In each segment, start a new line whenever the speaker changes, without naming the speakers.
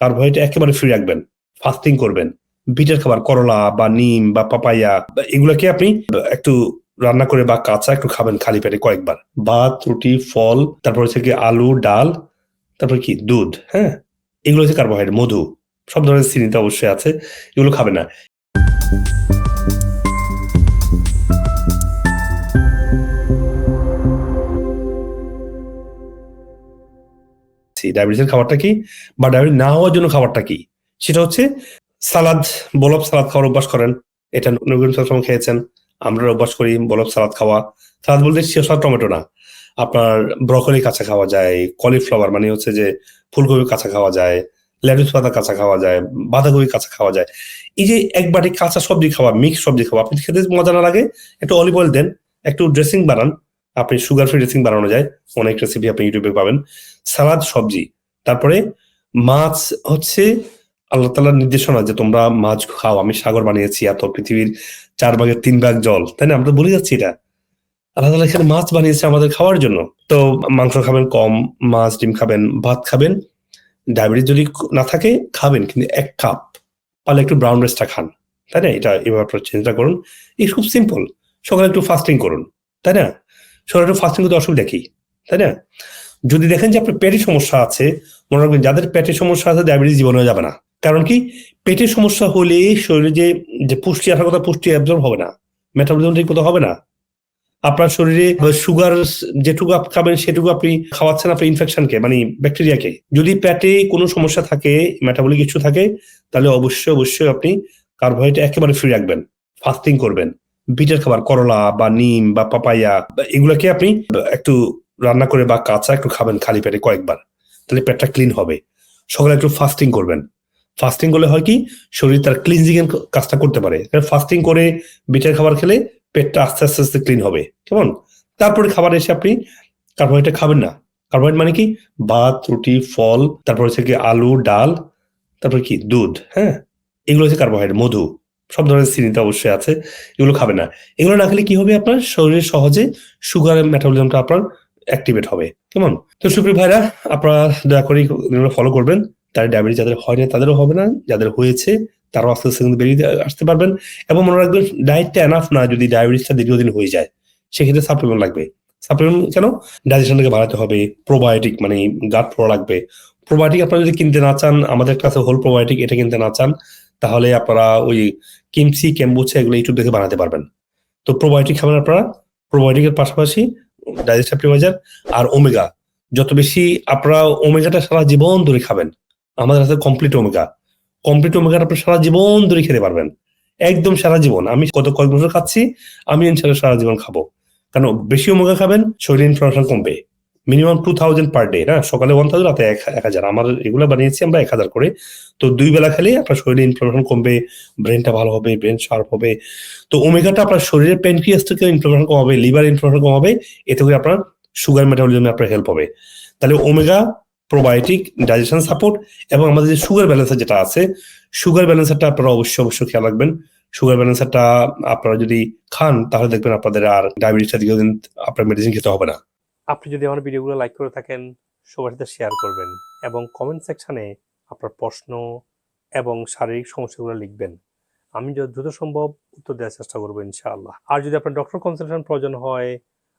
Carbohydrate একেবারে free রাখবেন fasting করবেন। বিটের খাবার, করলা বা নিম বা পাপাইয়া এগুলোকে আপনি একটু রান্না করে বা কাঁচা একটু খাবেন খালি পেটে কয়েকবার। ভাত, রুটি, ফল, তারপর হচ্ছে কি আলু, ডাল, তারপর কি? দুধ হ্যাঁ? এগুলো হচ্ছে কার্বোহাইড্রেট, মধু। সব ধরনের চিনিতে অবশ্যই আছে, এগুলো খাবে না। ডায়াবেটিসের খাবারটা কি? বা ডায়াবেটিস না হওয়ার জন্য খাবারটা কি? সেটা হচ্ছে সালাদ বলব সালাদ খাওয়ার অভ্যাস করেন। এটা নবীন সবসময় খেয়েছেন। আমরা অভ্যাস করি বলব সালাদ খাওয়া। সালাদ বলতে সব টমেটো না। আপনার ব্রকলি কাঁচা খাওয়া যায়, কলিফ্লাওয়ার মানে হচ্ছে যে ফুলকপি কাঁচা খাওয়া যায়, লেটুস পাতা কাঁচা খাওয়া যায়, বাঁধাকপি কাঁচা খাওয়া যায়। এই যে এক বাটি কাঁচা সবজি খাওয়া, মিক্স সবজি খাওয়া, আপনি খেতে মজা না লাগে, একটু অলিভ অয়েল দেন, একটু ড্রেসিং বানান আপনি সুগার ফ্রি ড্রেসিং বানানো যায়। অনেক রেসিপি আপনি ইউটিউবে পাবেন। সালাদ, সবজি। তারপরে মাছ হচ্ছে আল্লাহ তালার নির্দেশনা যে তোমরা মাছ খাও। আমি সাগর বানিয়েছি এত পৃথিবীর চার ভাগের তিন ভাগ জল। তাই না? আমরা বলে যাচ্ছি এটা। আল্লাহ তালা এখানে মাছ বানিয়েছে আমাদের খাওয়ার জন্য। তো মাংস খাবেন কম, মাছ, ডিম খাবেন, ভাত খাবেন। ডায়াবেটিস যদি না থাকে, খাবেন। কিন্তু এক কাপ। পারলে একটু ব্রাউন রাইসটা খান। তাই না? এটা এবার আপনার চেঞ্জটা করুন। এই খুব সিম্পল সকালে একটু ফাস্টিং করুন। তাই না? একটু ফাস্টিং করতে অসুবিধা কি? তাই না? যদি দেখেন যে আপনার পেটের সমস্যা আছে, মনে রাখবেন যাদের পেটের সমস্যা আছে ডায়াবেটিস জীবনে যাবে না। কারণ কি? পেটের সমস্যা হলে শরীরে যে যে পুষ্টি, আসার কথা পুষ্টি অ্যাবজর্ব হবে না। মেটাবলিজম ঠিক মতো হবে না। আপনার শরীরে সুগার যেটুকু খাবেন, সেটুকু আপনি খাওয়াচ্ছেন আপনার ইনফেকশনকে মানে ব্যাকটেরিয়াকে যদি পেটে কোনো সমস্যা থাকে মেটাবলিক কিছু থাকে, তাহলে অবশ্যই অবশ্যই আপনি কার্বোহাইড্রেট একেবারে ফ্রি রাখবেন। ফাস্টিং করবেন। বিটের খাবার, করলা বা নিম বা পাপাইয়া এগুলোকে আপনি একটু রান্না করে বা কাঁচা একটু খাবেন খালি পেটে কয়েকবার। তাহলে পেটটা ক্লিন হবে। সকালে একটু ফাস্টিং করবেন। ফাস্টিং করলে হয় কি? শরীর তার ক্লিনজিং এর কাজটা করতে পারে। ফাস্টিং করে বিটের খাবার খেলে পেটটা আস্তে আস্তে আস্তে ক্লিন হবে। কেমন? তারপরে খাবার এসে আপনি কার্বোহাইড্রেট খাবেন না। কার্বোহাইড্রেট মানে কি? ভাত, রুটি, ফল, তারপর হচ্ছে কি আলু, ডাল, তারপর কি? দুধ হ্যাঁ? এগুলো হচ্ছে কার্বোহাইড্রেট মধু। সব ধরনের চিনিতে অবশ্যই আছে, এগুলো খাবে না। এগুলো না খেলে কি হবে আপনার? শরীরে সহজে সুগার মেটাবলিজমটা আপনার অ্যাক্টিভেট হবে। কেমন? তো সুপ্রিয় ভাইরা, আপনারা দয়া করে ফলো করবেন। তার ডায়াবেটিস যাদের হয় না, তাদেরও হবে না। যাদের হয়েছে, তারাও আস্তে আস্তে কিন্তু বেরিয়ে আসতে পারবেন। এবং মনে রাখবেন ডায়েটটা এনাফ না যদি ডায়াবেটিসটা দীর্ঘদিন হয়ে যায়, সেক্ষেত্রে সাপ্লিমেন্ট লাগবে। সাপ্লিমেন্ট কেন? ডাইজেশনটাকে বাড়াতে হবে প্রোবায়োটিক মানে গাট ফ্লো লাগবে। প্রোবায়োটিক আপনারা যদি কিনতে না চান, আমাদের কাছে হোল প্রোবায়োটিক এটা কিনতে না চান তাহলে আপনারা ওই কিমসি কেম্বুচা এগুলো ইউটিউব দেখে বানাতে পারবেন। তো প্রোবায়োটিক খাবেন আপনারা। প্রোবায়োটিকের পাশাপাশি ডাইজেস্ট অ্যাপ্লিমাইজার আর ওমেগা যত বেশি আপনারা ওমেগাটা সারা জীবন ধরে খাবেন, আমাদের কাছে কমপ্লিট ওমেগা কমপ্লিট ওমেগা আপনি সারা জীবন ধরে খেতে পারবেন। একদম সারা জীবন। আমি কত কয়েক বছর খাচ্ছি, আমি সারা জীবন খাব। কারণ বেশি ওমেগা খাবেন শরীরে ইনফ্লামেশন কমবে। Minimum two thousand per day না? সকালে ওয়ান থাউজেন্ড রাতে এক হাজার। আমার এগুলো বানিয়েছি আমরা এক হাজার করে। তো দুই বেলা খেলে আপনার শরীরে ইনফ্লামেশন কমবে ব্রেনটা ভালো হবে ব্রেন শার্প হবে। তো ওমেগাটা আপনার শরীরের প্যানক্রিয়াস থেকে ইনফ্লামেশন কমাবে লিভার ইনফ্লামেশন কমাবে, এতে করে আপনার সুগার মেটাবলিজমে আপনার হেল্প হবে। তাহলে ওমেগা প্রোবায়োটিক ডাইজেশন সাপোর্ট এবং আমাদের যে সুগার ব্যালেন্সার যেটা আছে সুগার ব্যালেন্সারটা আপনারা অবশ্যই অবশ্যই খেয়াল রাখবেন। সুগার ব্যালেন্সারটা আপনারা যদি খান, তাহলে দেখবেন আপনাদের আর ডায়াবেটিসটা দীর্ঘদিন আপনার মেডিসিন খেতে হবে না।
আপনি যদি আমার ভিডিওগুলো লাইক করে থাকেন, সবার সাথে শেয়ার করবেন এবং কমেন্ট সেকশানে আপনার প্রশ্ন এবং শারীরিক সমস্যাগুলো লিখবেন। আমি যত দ্রুত সম্ভব উত্তর দেওয়ার চেষ্টা করব ইনশাআল্লাহ। আর যদি আপনার ডক্টর কনসালটেশন প্রয়োজন হয়,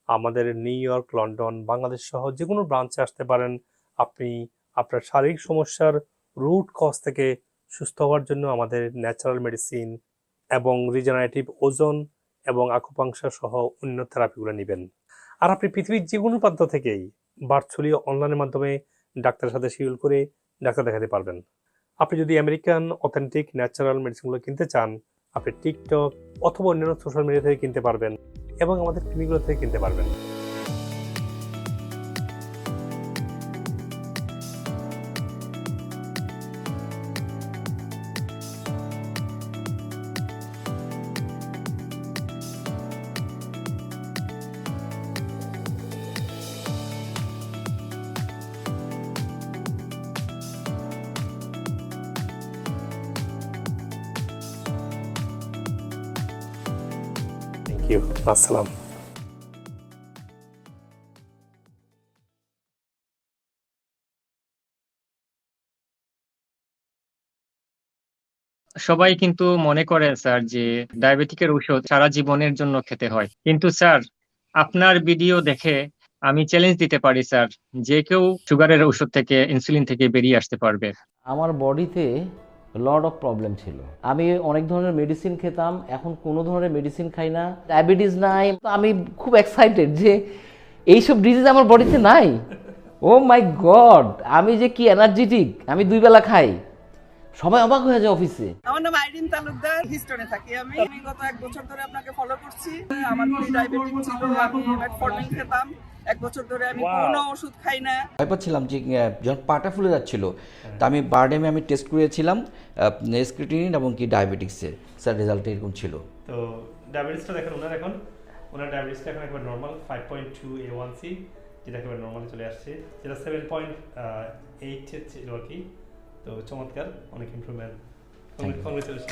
আমাদের নিউ ইয়র্ক লন্ডন বাংলাদেশ সহ যে কোনো ব্রাঞ্চে আসতে পারেন, আপনি আপনার শারীরিক সমস্যার রুট কজ থেকে সুস্থ হওয়ার জন্য আমাদের ন্যাচারাল মেডিসিন এবং রিজেনারেটিভ ওজন এবং আকুপাংশা সহ অন্য থেরাপিগুলো নেবেন। আর আপনি পৃথিবীর যে কোনো প্রান্ত থেকেই ভার্চুয়ালি অনলাইনের মাধ্যমে ডাক্তারের সাথে শিডিউল করে ডাক্তার দেখাতে পারবেন। আপনি যদি আমেরিকান অথেন্টিক ন্যাচারাল মেডিসিনগুলো কিনতে চান, আপনি টিকটক অথবা অন্যান্য সোশ্যাল মিডিয়া থেকে কিনতে পারবেন এবং আমাদের ক্লিনিকগুলো থেকে কিনতে পারবেন। ইউ আসসালাম
সবাই কিন্তু মনে করে স্যার যে ডায়াবেটিকের ঔষধ সারা জীবনের জন্য খেতে হয়। কিন্তু স্যার আপনার ভিডিও দেখে আমি চ্যালেঞ্জ দিতে পারি স্যার যে কেউ সুগারের ঔষধ থেকে ইনসুলিন থেকে বেরিয়ে আসতে পারবে।
আমার বডিতে লট অফ প্রবলেম ছিল। আমি অনেক ধরনের মেডিসিন খেতাম, এখন কোনো ধরনের মেডিসিন খাই না। ডায়াবেটিস নাই আমি খুব এক্সাইটেড যে এইসব ডিজিজ আমার বডিতে নাই। ও মাই গড আমি যে কি এনার্জেটিক আমি দুই বেলা খাই। সবাই অবাক হয়ে যায় অফিসে
আমার নাম আইরিন তালুকদার হিস্টনে থাকি আমি। গত এক বছর ধরে আপনাকে ফলো করছি। আমার প্রি ডায়াবেটিক ছিল, আমি মেটফর্মিন খেতাম। এক বছর ধরে আমি কোনো ওষুধ খাই না।
ভয় পাচ্ছিলাম যে যখন পাটা ফুলে যাচ্ছিল তা আমি বারডেমে আমি টেস্ট করেছিলাম স্ক্রিটিনিন এবং কি ডায়াবেটিক্সের স্যার রেজাল্ট এরকম ছিল।
তো ডায়াবেটিসটা দেখেন ওনার এখন। ওনার ডায়াবেটিসটা এখন একবার normal five point two A one C যেটা একেবারে নর্মালি চলে আসছে। যেটা সেভেন পয়েন্ট এইট ছিল আর কি। তো চমৎকার অনেক ইমপ্রুভমেন্ট কংগ্রেচুলেশন